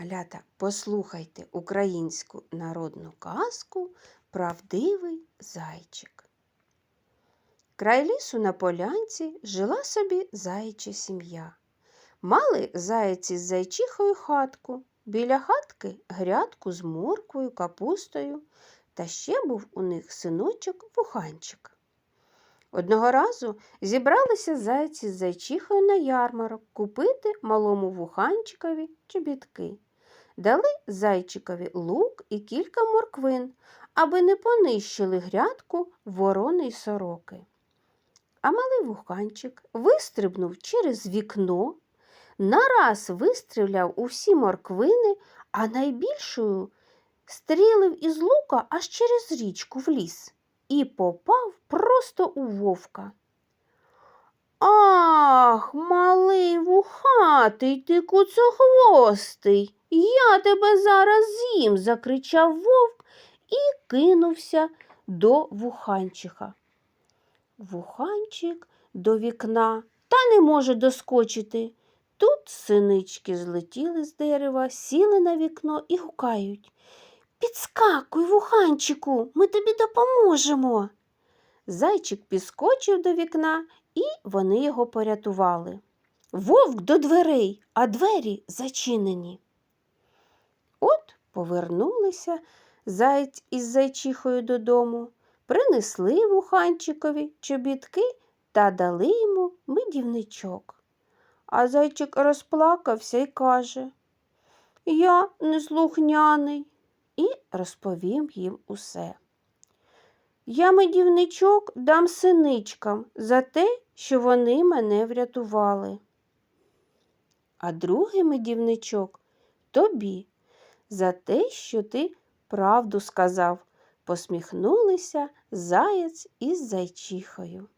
Малята, послухайте українську народну казку Правдивий зайчик. Край лісу на полянці жила собі заяча сім'я. Мали зайці з зайчихою хатку, біля хатки грядку з морквою, капустою, та ще був у них синочок вуханчик. Одного разу зібралися зайці з зайчихою на ярмарок купити малому вуханчикові чобітки. Дали зайчикові лук і кілька морквин, аби не понищили грядку ворони й сороки. А малий вуханчик вистрибнув через вікно, нараз вистріляв у всі морквини, а найбільшою стрілив із лука аж через річку в ліс і попав просто у вовка. Ах, малий вухатий ти куцохвостий, я тебе зараз з'їм, закричав вовк і кинувся до вуханчиха. Вуханчик до вікна та не може доскочити. Тут синички злетіли з дерева, сіли на вікно і гукають. Підскакуй, вуханчику, ми тобі допоможемо. Зайчик підскочив до вікна, і вони його порятували. Вовк до дверей, а двері зачинені. Повернулися заєць із зайчихою додому, принесли вуханчикові чобітки та дали йому медівничок. А зайчик розплакався і каже Я неслухняний і розповім їм усе. Я медівничок дам синичкам за те, що вони мене врятували. А другий медівничок тобі за те, що ти правду сказав, посміхнулися Заєць із зайчихою.